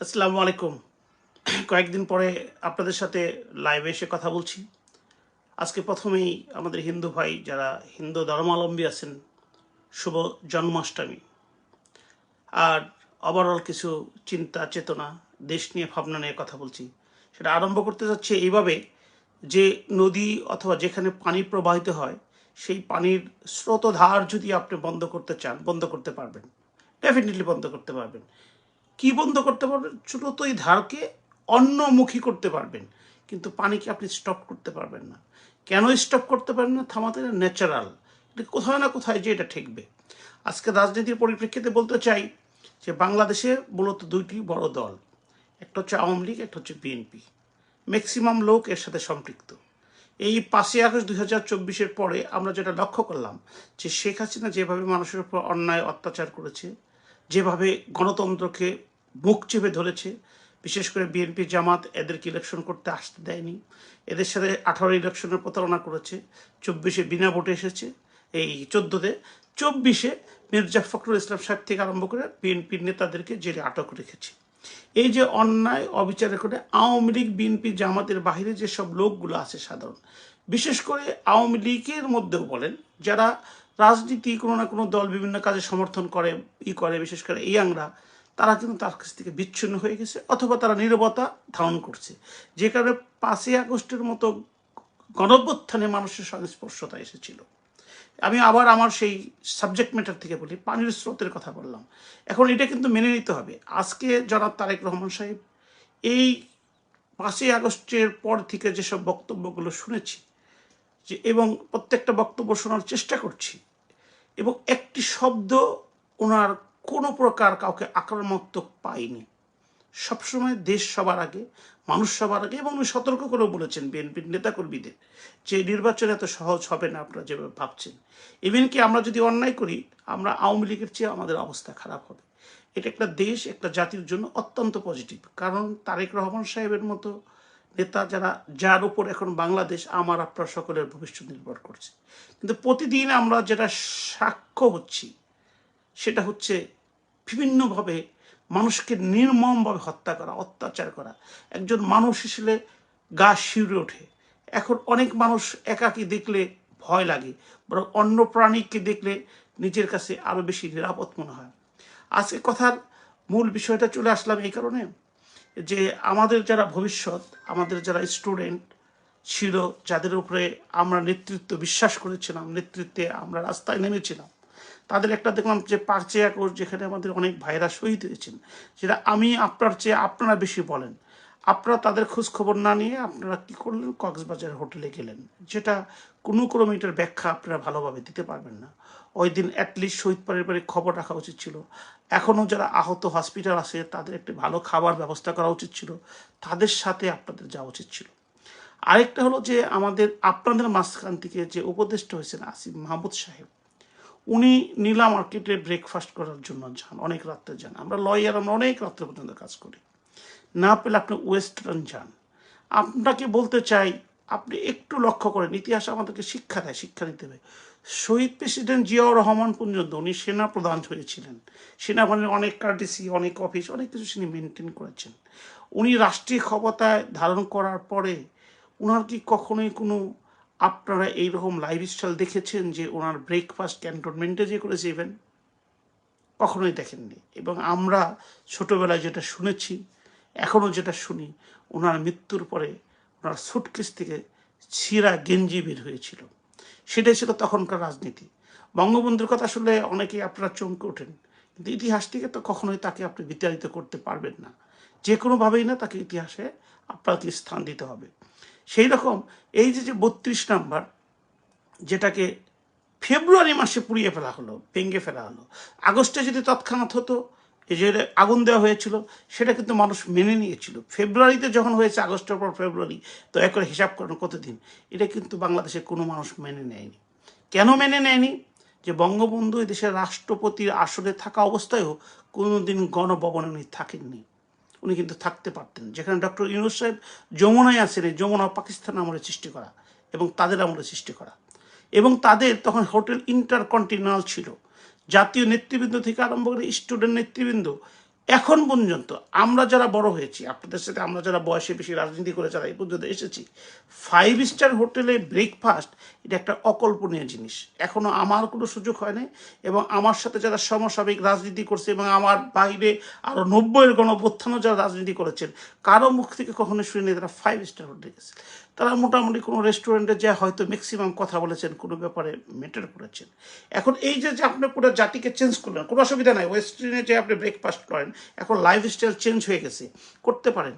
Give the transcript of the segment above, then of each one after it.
আসসালামু আলাইকুম। কয়েকদিন পরে আপনাদের সাথে লাইভে এসে কথা বলছি। আজকে প্রথমেই আমাদের হিন্দু ভাই যারা হিন্দু ধর্মাবলম্বী আছেন, শুভ জন্মাষ্টমী। আর ওভারঅল কিছু চিন্তা, চেতনা, দেশ নিয়ে ভাবনা নিয়ে কথা বলছি। সেটা আরম্ভ করতে যাচ্ছে এইভাবে যে নদী অথবা যেখানে পানি প্রবাহিত হয়, সেই পানির স্রোতধার যদি আপনি বন্ধ করতে চান, বন্ধ করতে পারবেন। ডেফিনেটলি বন্ধ করতে পারবেন। কি বন্ধ করতে পারবেন? ছোট এই ধারকে অন্যমুখী করতে পারবেন। কিন্তু পানিকে আপনি স্টপ করতে পারবেন না। কেন স্টপ করতে পারবেন না? থামাতে ন্যাচারাল এটা কোথাও না কোথায় যে এটা ঠেকবে। আজকে রাজনীতির পরিপ্রেক্ষিতে বলতে চাই যে বাংলাদেশে মূলত দুইটি বড় দল। একটা হচ্ছে আওয়ামী লীগ, একটা হচ্ছে বিএনপি। ম্যাক্সিমাম লোক এর সাথে সম্পৃক্ত। এই পাঁচই আগস্ট দুই হাজার চব্বিশের পরে আমরা যেটা লক্ষ্য করলাম যে শেখ হাসিনা যেভাবে মানুষের উপর অন্যায়, অত্যাচার করেছে যেভাবে গণতন্ত্রকে বুক চেপে ধরেছে, বিশেষ করে বিএনপি জামাত এদেরকে ইলেকশন করতে আসতে দেয়নি। এদের সাথে আঠারো ইলেকশনের প্রতারণা করেছে, চব্বিশে বিনা ভোটে এসেছে। এই চোদ্দোতে চব্বিশে মির্জা ফখরুল ইসলাম সাহেব থেকে আরম্ভ করে বিএনপির নেতাদেরকে জেলে আটক রেখেছে। এই যে অন্যায় অবিচারে করে আওয়ামী লীগ, বিএনপি জামাতের বাহিরে যেসব লোকগুলো আছে সাধারণ, বিশেষ করে আওয়ামী লীগের মধ্যেও বলেন, যারা রাজনীতি কোনো না কোনো দল বিভিন্ন কাজে সমর্থন করে, ই করে, বিশেষ করে ইয়াংরা, তারা কিন্তু তার কাছ থেকে বিচ্ছিন্ন হয়ে গেছে অথবা তারা নীরবতা ধারণ করছে। যে কারণে পাঁচই আগস্টের মতো গণভ্যুত্থানে মানুষের সংস্পর্শতা এসেছিল। আমি আবার আমার সেই সাবজেক্ট ম্যাটার থেকে বলি, পানির স্রোতের কথা বললাম। এখন এটা কিন্তু মেনে নিতে হবে। আজকে জনাব তারেক রহমান সাহেব এই পাঁচই আগস্টের পর থেকে যেসব বক্তব্যগুলো শুনেছি যে এবং প্রত্যেকটা বক্তব্য শোনার চেষ্টা করছি। এবং একটি শব্দ ওনার কোনো প্রকার কাউকে আক্রমণাত্মক পাইনি সবসময় দেশ সবার আগে, মানুষ সবার আগে এবং উনি সতর্ক করেও বলেছেন বিএনপির নেতাকর্মীদের যে নির্বাচন এত সহজ হবে না আপনারা যেভাবে ভাবছেন। ইভেন কি আমরা যদি অন্যায় করি, আমরা আওয়ামী লীগের চেয়ে আমাদের অবস্থা খারাপ হবে। এটা একটা দেশ, একটা জাতির জন্য অত্যন্ত পজিটিভ কারণ তারেক রহমান সাহেবের মতো নেতা যারা, যার উপর এখন বাংলাদেশ, আমার, আপনার সকলের ভবিষ্যৎ নির্ভর করছে। কিন্তু প্রতিদিন আমরা যেটা সাক্ষ্য হচ্ছি, সেটা হচ্ছে বিভিন্নভাবে মানুষকে নির্মমভাবে হত্যা করা, অত্যাচার করা। একজন মানুষ হিসেবে গা শিউরে ওঠে। এখন অনেক মানুষ একাকী দেখলে ভয় লাগে, বরং অন্য প্রাণীকে দেখলে নিজের কাছে আরও বেশি নিরাপদ মনে হয়। আজকে কথার মূল বিষয়টা চলে আসলাম এই কারণে। যে আমাদের যারা ভবিষ্যৎ, আমাদের যারা স্টুডেন্ট ছিল, যাদের উপরে আমরা নেতৃত্ব বিশ্বাস করেছিলাম, নেতৃত্বে আমরা রাস্তায় নেমেছিলাম, তাদের একটা দেখলাম যে পাঁচে একর যেখানে আমাদের অনেক ভাইরা শহীদ হয়েছেন, যেটা আমি আপনার চেয়ে আপনারা বেশি বলেন। আপনারা তাদের খোঁজ খবর না নিয়ে আপনারা কি করলেন? কক্সবাজার হোটেলে গেলেন। যেটা কোনো কোনো মিটার ব্যাখ্যা আপনারা ভালোভাবে দিতে পারবেন না। ওই দিন অ্যাটলিস্ট শহীদ পারিবারিক খবর রাখা উচিত ছিল। এখনও যারা আহত হসপিটাল আছে, তাদের একটি ভালো খাবার ব্যবস্থা করা উচিত ছিল। তাদের সাথে আপনাদের যাওয়া উচিত ছিল। আরেকটা হলো যে আমাদের, আপনাদের মাঝখান থেকে যে উপদেষ্টা হয়েছেন আসিফ মাহমুদ সাহেব, উনি নীলা মার্কেটে ব্রেকফাস্ট করার জন্য যান, অনেক রাত্রে যান। আমরা লয়ার আমরা অনেক রাত্রে পর্যন্ত কাজ করি। না পেলে আপনি ওয়েস্টার্ন যান। আপনাকে বলতে চাই, আপনি একটু লক্ষ্য করেন, ইতিহাস আমাদেরকে শিক্ষা দেয়, শিক্ষা দিতে হবে শহীদ প্রেসিডেন্ট জিয়াউর রহমান পর্যন্ত উনি সেনা প্রধান হয়েছিলেন। সেনাবাহিনীর অনেক কার্ডিসি অনেক অফিস অনেক কিছু তিনি মেনটেন করেছেন। উনি রাষ্ট্রীয় ক্ষমতায় ধারণ করার পরে ওনার কি কখনোই কোনো আপনারা এইরকম লাইফ স্টাইল দেখেছেন যে ওনার ব্রেকফাস্ট ক্যান্টনমেন্টে যে করেছে ইভেন কখনোই দেখেননি। এবং আমরা ছোটোবেলায় যেটা শুনেছি এখনও যেটা শুনি ওনার মৃত্যুর পরে ওনার সুটকেস থেকে ছিঁড়া গেঞ্জি বের হয়েছিল। সেটাই ছিল তখনকার রাজনীতি। বঙ্গবন্ধুর কথা শুনলে অনেকেই আপনারা চমকে ওঠেন, কিন্তু ইতিহাস থেকে তো কখনোই তাকে আপনি বিতাড়িত করতে পারবেন না। যে কোনোভাবেই না তাকে ইতিহাসে আপনাকে স্থান দিতে হবে। সেই রকম এই যে যে বত্রিশ নাম্বার, যেটাকে ফেব্রুয়ারি মাসে পুড়িয়ে ফেলা হলো, ভেঙে ফেলা হলো, আগস্টে যদি তৎক্ষণাৎ হতো যে আগুন দেওয়া হয়েছিল, সেটা কিন্তু মানুষ মেনে নিয়েছিল। ফেব্রুয়ারিতে যখন হয়েছে, আগস্টের পর ফেব্রুয়ারি, তো এক করে হিসাব করেন কতদিন, এটা কিন্তু বাংলাদেশে কোনো মানুষ মেনে নেয়নি। কেন মেনে নেয়নি? যে বঙ্গবন্ধু দেশের রাষ্ট্রপতির আসনে থাকা অবস্থায়ও কোনোদিন গণভবনে উনি থাকেননি। উনি কিন্তু থাকতে পারতেন। যেখানে ডক্টর ইউনুস সাহেব যমুনায় এই যমুনা, পাকিস্তান আমলে সৃষ্টি করা এবং তাদের আমলে সৃষ্টি করা। এবং তাদের তখন হোটেল ইন্টারকন্টিনেন্টাল ছিল। জাতীয় নেতৃবৃন্দ থেকে আরম্ভ করে স্টুডেন্ট নেতৃবৃন্দ এখন পর্যন্ত আমরা যারা বড় হয়েছি, আপনাদের সাথে আমরা যারা বয়সে বেশি রাজনীতি করে যারা এই পর্যন্ত এসেছি ফাইভ স্টার হোটেলে ব্রেকফাস্ট এটা একটা অকল্পনীয় জিনিস। এখনও আমার কোনো সুযোগ হয় নাই এবং আমার সাথে যারা সমসাময়িক রাজনীতি করছে এবং আমার বাইরে আরও নব্বইয়ের গণপ্রত্থানও যারা রাজনীতি করেছেন, কারও মুখ থেকে কখনো শুনে তারা ফাইভ স্টার হোটেলে গেছে। তারা মোটামুটি কোনো রেস্টুরেন্টে যা হয়তো ম্যাক্সিমাম কথা বলেছেন, কোনো ব্যাপারে মেটার করেছেন। এখন এই যে আপনি পুরো জাতিকে চেঞ্জ করলেন, কোনো অসুবিধা নাই। ওয়েস্টার্নে যে আপনি ব্রেকফাস্ট করেন, এখন লাইফস্টাইল চেঞ্জ হয়ে গেছে, করতে পারেন।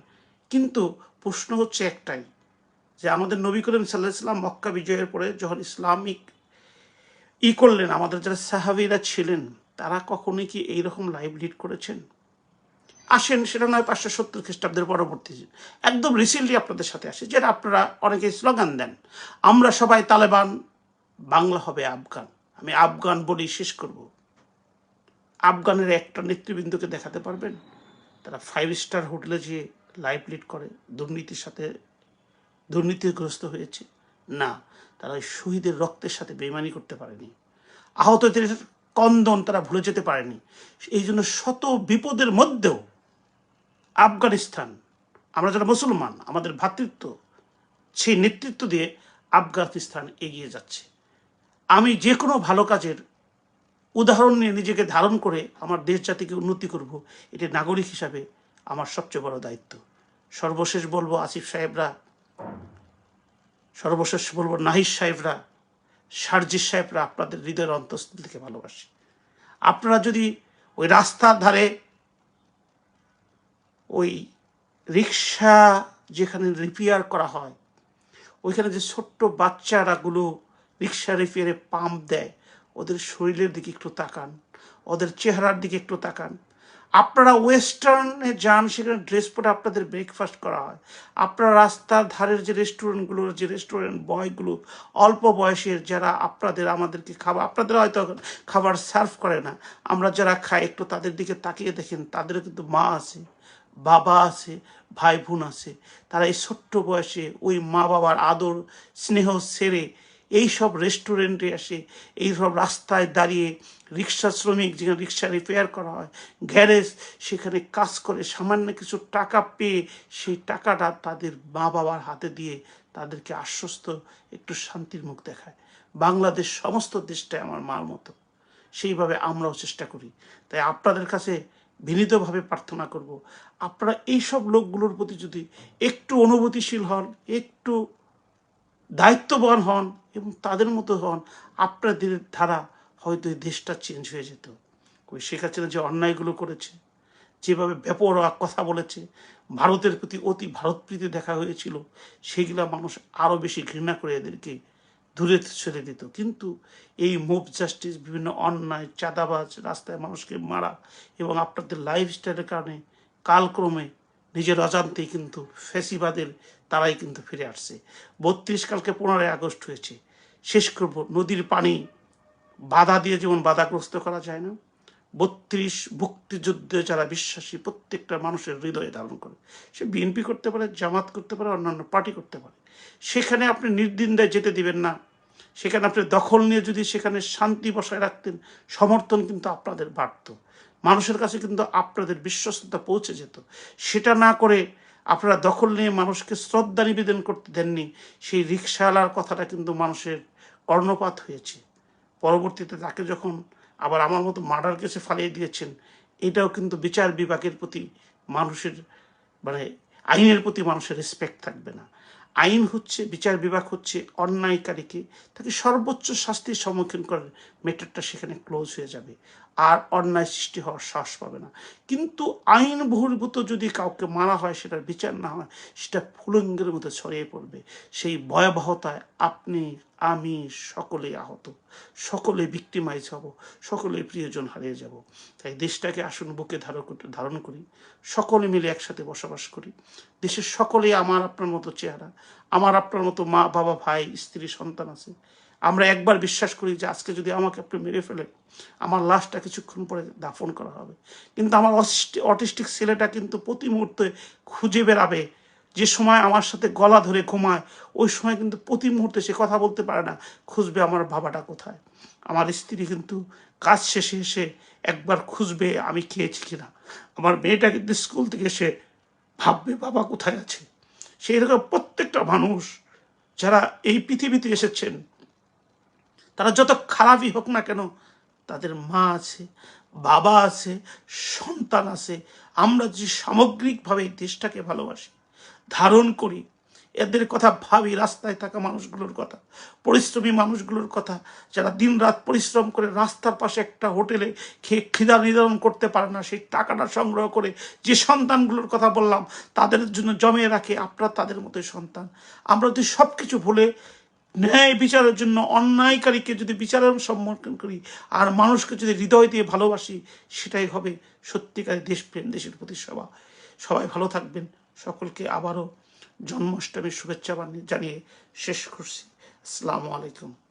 কিন্তু প্রশ্ন হচ্ছে একটাই, যে আমাদের নবী করিম সাল্লাহ ইসলাম মক্কা বিজয়ের পরে যখন ইসলামিক ই করলেন, আমাদের যারা সাহাবিরা ছিলেন, তারা কখনোই কি এইরকম লাইভ লিড করেছেন? আসেন, সেটা নয়, পাঁচশো সত্তর খ্রিস্টাব্দের পরবর্তী একদম রিসেন্টলি আপনাদের সাথে আসে, যেটা আপনারা অনেকে স্লোগান দেন। আমরা সবাই তালেবান, বাংলা হবে আফগান। আমি আফগান বলেই শেষ করব। আফগানের একটা নেতৃবৃন্দকে দেখাতে পারবেন? তারা ফাইভ স্টার হোটেলে যেয়ে লাইভ লিড করে, দুর্নীতির সাথে দুর্নীতিগ্রস্ত হয়েছে? না, তারা শহীদের রক্তের সাথে বেমানি করতে পারেনি। আহতদের কন্দন তারা ভুলে যেতে পারেনি। এই জন্য শত বিপদের মধ্যেও আফগানিস্তান, আমরা যারা মুসলমান, আমাদের ভ্রাতৃত্ব সেই নেতৃত্ব দিয়ে আফগানিস্তান এগিয়ে যাচ্ছে। আমি যে কোনো ভালো কাজের উদাহরণ নিয়ে নিজেকে ধারণ করে আমার দেশ জাতিকে উন্নতি করব, এটি নাগরিক হিসাবে আমার সবচেয়ে বড় দায়িত্ব। সর্বশেষ বলব আসিফ সাহেবরা, সর্বশেষ বলব নাহিদ সাহেবরা, সার্জিস সাহেবরা আপনাদের হৃদয়ের অন্তঃস্থল থেকে ভালোবাসি। আপনারা যদি ওই রাস্তার ধারে ওই রিক্সা যেখানে রিপেয়ার করা হয়, ওইখানে যে ছোট্ট বাচ্চারাগুলো রিক্সা রিপেয়ারে পাম্প দেয়, ওদের শরীরের দিকে একটু তাকান, ওদের চেহারার দিকে একটু তাকান। আপনারা ওয়েস্টার্নে যান, সেখানে ড্রেস পরে আপনাদের ব্রেকফাস্ট করা হয়। আপনারা রাস্তার ধারের যে রেস্টুরেন্টগুলো যে রেস্টুরেন্ট বয়গুলো অল্প বয়সের যারা আপনাদের, আমাদেরকে খাবার, আপনাদের হয়তো খাবার সার্ভ করে না, আমরা যারা খাই, একটু তাদের দিকে তাকিয়ে দেখেন, তাদেরও কিন্তু মা আছে। বাবা আছে ভাই বোন আছে, তারা এই ছোট্ট বয়সে ওই মা বাবার আদর, স্নেহ, সেরে এই সব রেস্টুরেন্টে আসে, এই সব রাস্তায় দাঁড়িয়ে রিক্সা শ্রমিক যেখানে রিক্সা রিপেয়ার করা হয় গ্যারেজ সেখানে কাজ করে, সামান্য কিছু টাকা পেয়ে সেই টাকাটা তাদের মা বাবার হাতে দিয়ে তাদেরকে আশ্বস্ত, একটু শান্তির মুখ দেখায়। বাংলাদেশ সমস্ত দেশটাই আমার মার মতো। সেইভাবে আমরাও চেষ্টা করি। তাই আপনাদের কাছে বিনীতভাবে প্রার্থনা করব। আপনারা এইসব লোকগুলোর প্রতি যদি একটু অনুভূতিশীল হন, একটু দায়িত্ববান হন এবং তাদের মতো হন আপনাদের ধারা হয়তো এই দেশটা চেঞ্জ হয়ে যেত। ওই শেখ হাসিনা যে অন্যায়গুলো করেছে, যেভাবে বেপরোয়া কথা বলেছে, ভারতের প্রতি অতি ভারতপ্রীতি দেখা হয়েছিল, সেগুলা মানুষ আরও বেশি ঘৃণা করে এদেরকে দূরে ছেড়ে দিত। কিন্তু এই মুভ জাস্টিস, বিভিন্ন অন্যায়, চাঁদাবাজ রাস্তায় মানুষকে মারা এবং আপনাদের লাইফস্টাইলের কারণে কালক্রমে নিজের অজান্তেই কিন্তু ফেসিবাদের তারাই কিন্তু ফিরে আসছে। বত্রিশ কালকে পনেরোই আগস্ট হয়েছে। শেষ করব নদীর পানি বাধা দিয়ে যেমন বাধাগ্রস্ত করা যায় না, বত্রিশ মুক্তিযুদ্ধে যারা বিশ্বাসী, প্রত্যেকটা মানুষের হৃদয়ে ধারণ করে। সে বিএনপি করতে পারে, জামাত করতে পারে, অন্যান্য পার্টি করতে পারে। সেখানে আপনি নির্দিন্দায় যেতে দিবেন না সেখানে আপনি দখল নিয়ে যদি সেখানে শান্তি বসায় রাখতেন, সমর্থন কিন্তু আপনাদের বাড়ত। মানুষের কাছে কিন্তু আপনাদের বিশ্বস্ততা পৌঁছে যেত। সেটা না করে আপনারা দখল নিয়ে মানুষকে শ্রদ্ধা নিবেদন করতে দেননি, সেই রিক্সাওয়ালার কথাটা কিন্তু মানুষের কর্ণপাত হয়েছে। পরবর্তীতে তাকে যখন আবার আমার মতো মার্ডার কেসে ফালিয়ে দিয়েছেন, এটাও কিন্তু বিচার বিভাগের প্রতি মানুষের মানে আইনের প্রতি মানুষের রেসপেক্ট থাকবে না। আইন হচ্ছে, বিচার বিভাগ হচ্ছে, অন্যায়কারীকে তাকে সর্বোচ্চ শাস্তির সম্মুখীন করেন মেটারটা সেখানে ক্লোজ হয়ে যাবে। আর অন্যায় সৃষ্টি হওয়ার সাহস পাবে না। কিন্তু আইন বহির্ভূত যদি কাউকে মারা হয়, সেটার বিচার না হয়, সেটা ফুলঙ্গের মধ্যে ছড়িয়ে পড়বে। সেই ভয়াবহতায় আপনি, আমি সকলে আহত। সকলে ভিক্টিমাইজ হব। সকলে প্রিয়জন হারিয়ে যাব। তাই দেশটাকে আসুন বুকে ধারণ ধারণ করি। সকলে মিলে একসাথে বসবাস করি। দেশের সকলেই আমার আপনার মতো চেহারা, আমার আপনার মতো মা, বাবা, ভাই, স্ত্রী, সন্তান আছে। আমরা একবার বিশ্বাস করি যে আজকে যদি আমাকে আপনি মেরে ফেলে আমার লাশটা কিছুক্ষণ পরে দাফন করা হবে। কিন্তু আমার অটিস্টিক ছেলেটা কিন্তু প্রতি মুহূর্তে খুঁজে বেড়াবে। যে সময় আমার সাথে গলা ধরে ঘুমায়, ওই সময় কিন্তু প্রতি মুহূর্তে সে কথা বলতে পারে না, খুঁজবে আমার বাবাটা কোথায়। আমার স্ত্রী কিন্তু কাজ শেষে এসে একবার খুঁজবে আমি খেয়েছি কিনা। আমার মেয়েটা কিন্তু স্কুল থেকে এসে ভাববে বাবা কোথায় আছে? সেই রকম প্রত্যেকটা মানুষ যারা এই পৃথিবীতে এসেছেন, তারা যত খারাপই হোক না কেন, তাদের মা আছে, বাবা আছে, সন্তান আছে। আমরা যে সামগ্রিকভাবে এই দেশটাকে ভালোবাসি, ধারণ করি এদের কথা ভাবি, রাস্তায় থাকা মানুষগুলোর কথা, পরিশ্রমী মানুষগুলোর কথা। যারা দিনরাত পরিশ্রম করে রাস্তার পাশে একটা হোটেলে খেয়ে খিদা নির্ধারণ করতে পারে না, সেই টাকাটা সংগ্রহ করে যে সন্তানগুলোর কথা বললাম, তাদের জন্য জমিয়ে রাখে। আপনার তাদের মতোই সন্তান। আমরা যদি সব কিছু ভুলে ন্যায় বিচারের জন্য অন্যায়কারীকে যদি বিচারের সম্মুখীন করি, আর মানুষকে যদি হৃদয় দিয়ে ভালোবাসি, সেটাই হবে সত্যিকারের দেশপ্রেম, দেশের প্রতি সেবা সবাই ভালো থাকবেন। সকলকে আবারও জন্মাষ্টমীর শুভেচ্ছা জানিয়ে শেষ করছি। আসসালামু আলাইকুম।